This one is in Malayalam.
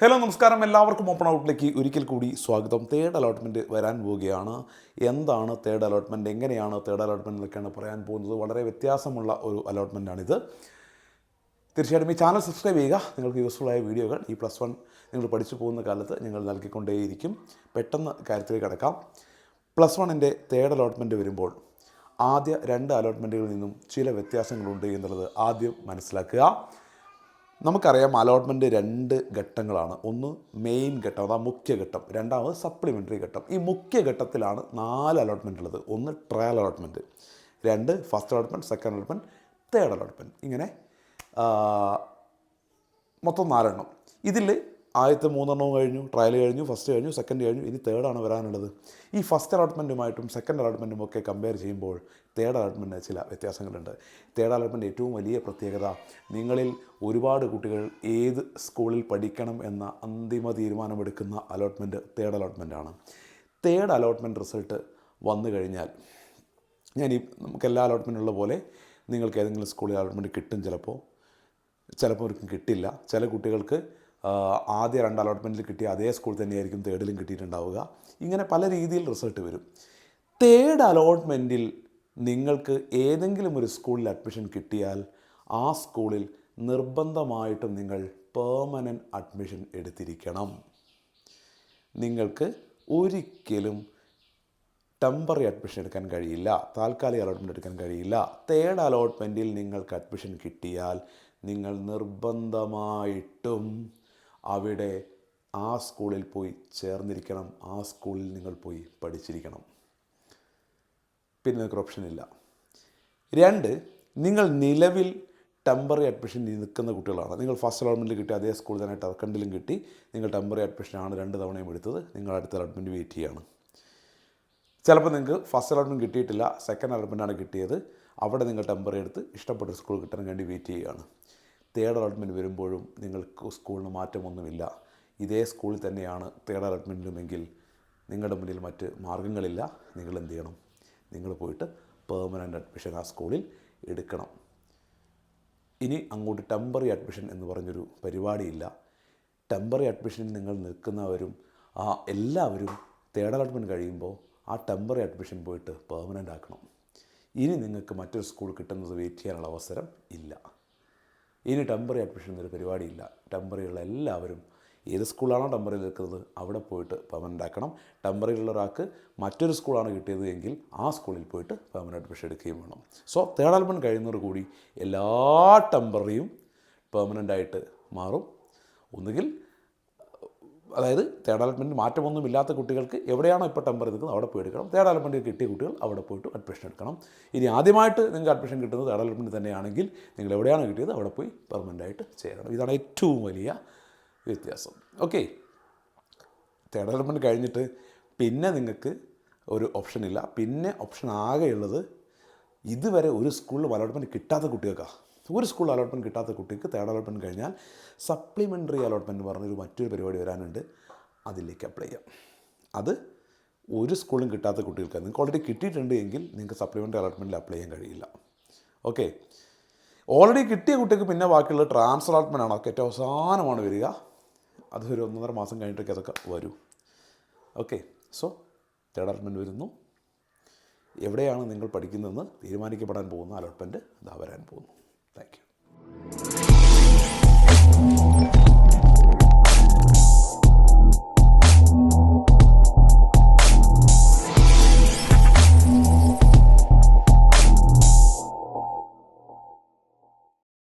ഹലോ നമസ്കാരം. എല്ലാവർക്കും ഓപ്പൺ ഔട്ടിലേക്ക് ഒരിക്കൽ കൂടി സ്വാഗതം. തേർഡ് അലോട്ട്മെന്റ് വരാൻ പോവുകയാണ്. എന്താണ് തേർഡ് അലോട്ട്മെന്റ് എങ്ങനെയാണ് തേർഡ് അലോട്ട്മെന്റ് എന്നൊക്കെയാണ് പറയാൻ പോകുന്നത്. വളരെ വ്യത്യാസമുള്ള ഒരു അലോട്ട്മെന്റാണിത് തീർച്ചയായിട്ടും ഈ ചാനൽ സബ്സ്ക്രൈബ് ചെയ്യുക. നിങ്ങൾക്ക് യൂസ്ഫുൾ ആയ വീഡിയോകൾ ഈ പ്ലസ് വൺ നിങ്ങൾ പഠിച്ചു പോകുന്ന കാലത്ത് ഞങ്ങൾ നൽകിക്കൊണ്ടേയിരിക്കും. പെട്ടെന്ന് കാര്യത്തിലേക്ക് കിടക്കാം. പ്ലസ് വണ്ണിന്റെ തേർഡ് അലോട്ട്മെന്റ് വരുമ്പോൾ ആദ്യ രണ്ട് അലോട്ട്മെന്റുകളിൽ നിന്നും ചില വ്യത്യാസങ്ങളുണ്ട് എന്നുള്ളത് ആദ്യം മനസ്സിലാക്കുക. നമുക്കറിയാം അലോട്ട്മെന്റ് രണ്ട് ഘട്ടങ്ങളാണ്. ഒന്ന് മെയിൻ ഘട്ടം അതാ മുഖ്യഘട്ടം രണ്ടാമത് സപ്ലിമെന്ററി ഘട്ടം. ഈ മുഖ്യഘട്ടത്തിലാണ് നാല് അലോട്ട്മെന്റ് ഉള്ളത്. ഒന്ന് ട്രയൽ അലോട്ട്മെന്റ് രണ്ട് first allotment second allotment third allotment ഇങ്ങനെ മൊത്തം നാലെണ്ണം. ഇതിൽ ആദ്യത്തെ മൂന്നെണ്ണവും കഴിഞ്ഞു ട്രയൽ കഴിഞ്ഞു ഫസ്റ്റ് കഴിഞ്ഞു സെക്കൻഡ് കഴിഞ്ഞു. ഇനി തേർഡാണ് വരാനുള്ളത്. ഈ ഫസ്റ്റ് അലോട്ട്മെന്റുമായിട്ടും സെക്കൻഡ് അലോട്ട്മെന്റും ഒക്കെ കമ്പയർ ചെയ്യുമ്പോൾ തേർഡ് അലോട്ട്മെന്റിന് ചില വ്യത്യാസങ്ങളുണ്ട്. തേർഡ് അലോട്ട്മെന്റ് ഏറ്റവും വലിയ പ്രത്യേകത നിങ്ങളിൽ ഒരുപാട് കുട്ടികൾ ഏത് സ്കൂളിൽ പഠിക്കണം എന്ന അന്തിമ തീരുമാനമെടുക്കുന്ന അലോട്ട്മെന്റ് തേർഡ് അലോട്ട്മെന്റാണ് തേർഡ് അലോട്ട്മെന്റ് റിസൾട്ട് വന്നു കഴിഞ്ഞാൽ ഞാൻ ഈ നമുക്ക് എല്ലാ അലോട്ട്മെന്റുള്ള പോലെ നിങ്ങൾക്ക് ഏതെങ്കിലും സ്കൂളിൽ അലോട്ട്മെന്റ് കിട്ടും ചിലപ്പോൾ. ചിലപ്പോൾ അവർക്കും കിട്ടില്ല. ചില കുട്ടികൾക്ക് ആദ്യ രണ്ട് അലോട്ട്മെന്റിൽ കിട്ടിയ അതേ സ്കൂൾ തന്നെയായിരിക്കും തേർഡിലും കിട്ടിയിട്ടുണ്ടാവുക. ഇങ്ങനെ പല രീതിയിൽ റിസൾട്ട് വരും. തേർഡ് അലോട്ട്മെന്റിൽ നിങ്ങൾക്ക് ഏതെങ്കിലും ഒരു സ്കൂളിൽ അഡ്മിഷൻ കിട്ടിയാൽ ആ സ്കൂളിൽ നിർബന്ധമായിട്ടും നിങ്ങൾ പേർമനന്റ് അഡ്മിഷൻ എടുത്തിരിക്കണം. നിങ്ങൾക്ക് ഒരിക്കലും ടെമ്പററി അഡ്മിഷൻ എടുക്കാൻ കഴിയില്ല. താൽക്കാലിക അലോട്ട്മെന്റ് എടുക്കാൻ കഴിയില്ല. തേർഡ് അലോട്ട്മെന്റിൽ നിങ്ങൾക്ക് അഡ്മിഷൻ കിട്ടിയാൽ നിങ്ങൾ നിർബന്ധമായിട്ടും അവിടെ ആ സ്കൂളിൽ പോയി ചേർന്നിരിക്കണം. ആ സ്കൂളിൽ നിങ്ങൾ പോയി പഠിച്ചിരിക്കണം. പിന്നെ നിങ്ങൾക്ക് ഇല്ല. രണ്ട് നിങ്ങൾ നിലവിൽ ടെമ്പററി അഡ്മിഷൻ നിൽക്കുന്ന കുട്ടികളാണ്. നിങ്ങൾ ഫസ്റ്റ് അലോട്ട്മെന്റിൽ കിട്ടി അതേ സ്കൂളിൽ തന്നെ ടർക്കണ്ടിലും കിട്ടി നിങ്ങൾ ടെമ്പററി അഡ്മിഷനാണ് രണ്ട് തവണയും എടുത്തത്. നിങ്ങൾ അടുത്ത അലോട്ട്മെന്റ് വെയിറ്റ് ചെയ്യുകയാണ് ചിലപ്പോൾ നിങ്ങൾക്ക് ഫസ്റ്റ് അലോട്ട്മെന്റ് കിട്ടിയിട്ടില്ല സെക്കൻഡ് അലോട്ട്മെന്റാണ് കിട്ടിയത്. അവിടെ നിങ്ങൾ ടെമ്പറി എടുത്ത് ഇഷ്ടപ്പെട്ട സ്കൂൾ കിട്ടാൻ വേണ്ടി വെയിറ്റ് ചെയ്യുകയാണ്. തേർഡ് അലോട്ട്മെന്റ് വരുമ്പോഴും നിങ്ങൾക്ക് സ്കൂളിന് മാറ്റമൊന്നുമില്ല. ഇതേ സ്കൂളിൽ തന്നെയാണ് തേർഡ് അലോട്ട്മെന്റിലുമെങ്കിൽ നിങ്ങളുടെ മുന്നിൽ മറ്റ് മാർഗങ്ങളില്ല നിങ്ങൾ എന്ത് ചെയ്യണം? നിങ്ങൾ പോയിട്ട് പെർമനന്റ് അഡ്മിഷൻ ആ സ്കൂളിൽ എടുക്കണം. ഇനി അങ്ങോട്ട് ടെമ്പററി അഡ്മിഷൻ എന്ന് പറഞ്ഞൊരു പരിപാടിയില്ല. ടെമ്പററി അഡ്മിഷനിൽ നിങ്ങൾ നിൽക്കുന്നവരും ആ എല്ലാവരും തേർഡ് അലോട്ട്മെന്റ് കഴിയുമ്പോൾ ആ ടെമ്പററി അഡ്മിഷൻ പോയിട്ട് പെർമനന്റ് ആക്കണം. ഇനി നിങ്ങൾക്ക് മറ്റൊരു സ്കൂൾ കിട്ടുന്നത് വെയിറ്റ് ചെയ്യാനുള്ള അവസരം ഇല്ല. ഇനി ടെമ്പററി അഡ്മിഷൻ എന്നൊരു പരിപാടിയില്ല. ടെമ്പറിയുള്ള എല്ലാവരും ഏത് സ്കൂളാണോ ടെമ്പററി നിൽക്കുന്നത് അവിടെ പോയിട്ട് പെർമനന്റ് ആക്കണം ടെമ്പറിയിലുള്ള ഒരാൾക്ക് മറ്റൊരു സ്കൂളാണ് കിട്ടിയത് എങ്കിൽ ആ സ്കൂളിൽ പോയിട്ട് പെർമനന്റ് അഡ്മിഷൻ എടുക്കുകയും വേണം. സോ തേർഡ് അൽബം കഴിയുന്നവർ കൂടി എല്ലാ ടെമ്പററിയും പെർമനന്റ് ആയിട്ട് മാറും. ഒന്നുകിൽ അതായത് തേർഡ് അലോട്ട്മെന്റ് മാറ്റമൊന്നും ഇല്ലാത്ത കുട്ടികൾക്ക് എവിടെയാണോ ഇപ്പോൾ ടെമ്പർ നിൽക്കുന്നത് അവിടെ പോയി എടുക്കണം. തേർഡ് അലോട്ട്മെന്റ് കിട്ടിയ കുട്ടികൾ അവിടെ പോയിട്ട് അഡ്മിഷൻ എടുക്കണം. ഇനി ആദ്യമായിട്ട് നിങ്ങൾക്ക് അഡ്മിഷൻ കിട്ടുന്നത് തേർഡ് അലോട്ട്മെന്റ് തന്നെയാണെങ്കിൽ നിങ്ങൾ എവിടെയാണോ കിട്ടിയത് അവിടെ പോയി പെർമനന്റ് ആയിട്ട് ചേരണം. ഇതാണ് ഏറ്റവും വലിയ വ്യത്യാസം. ഓക്കെ തേർഡ് അലോട്ട്മെന്റ് കഴിഞ്ഞിട്ട് പിന്നെ നിങ്ങൾക്ക് ഒരു ഓപ്ഷൻ ഇല്ല. പിന്നെ ഓപ്ഷൻ ആകെയുള്ളത് ഇതുവരെ ഒരു സ്കൂളിൽ അലോട്ട്മെന്റ് കിട്ടാത്ത കുട്ടികൾക്കാണ് ഒരു സ്കൂൾ അലോട്ട്മെന്റ് കിട്ടാത്ത കുട്ടിക്ക് തേർഡ് അലോട്ട്മെന്റ് കഴിഞ്ഞാൽ സപ്ലിമെന്ററി അലോട്ട്മെന്റ് പറഞ്ഞൊരു മറ്റൊരു പരിപാടി വരാനുണ്ട്. അതിലേക്ക് അപ്ലൈ ചെയ്യാം. അത് ഒരു സ്കൂളും കിട്ടാത്ത കുട്ടികൾക്ക് നിങ്ങൾക്ക് ഓൾറെഡി കിട്ടിയിട്ടുണ്ട് എങ്കിൽ നിങ്ങൾക്ക് സപ്ലിമെന്ററി അലോട്ട്മെന്റിൽ അപ്ലൈ ചെയ്യാൻ കഴിയില്ല. ഓക്കെ ഓൾറെഡി കിട്ടിയ കുട്ടിക്ക് പിന്നെ ബാക്കിയുള്ള ട്രാൻസ്ഫർ അലോട്ട്മെന്റ് ആണ്? അതൊക്കെ ഏറ്റവും അവസാനമാണ് വരിക. അത് ഒരു ഒന്നര മാസം കഴിഞ്ഞിട്ടൊക്കെ അതൊക്കെ വരും. ഓക്കെ സോ തേർഡ് അലോട്ട്മെന്റ് വരുന്നു. എവിടെയാണ് നിങ്ങൾ പഠിക്കുന്നതെന്ന് തീരുമാനിക്കപ്പെടാൻ പോകുന്ന അലോട്ട്മെന്റ് ഇതാ വരാൻ പോകുന്നു.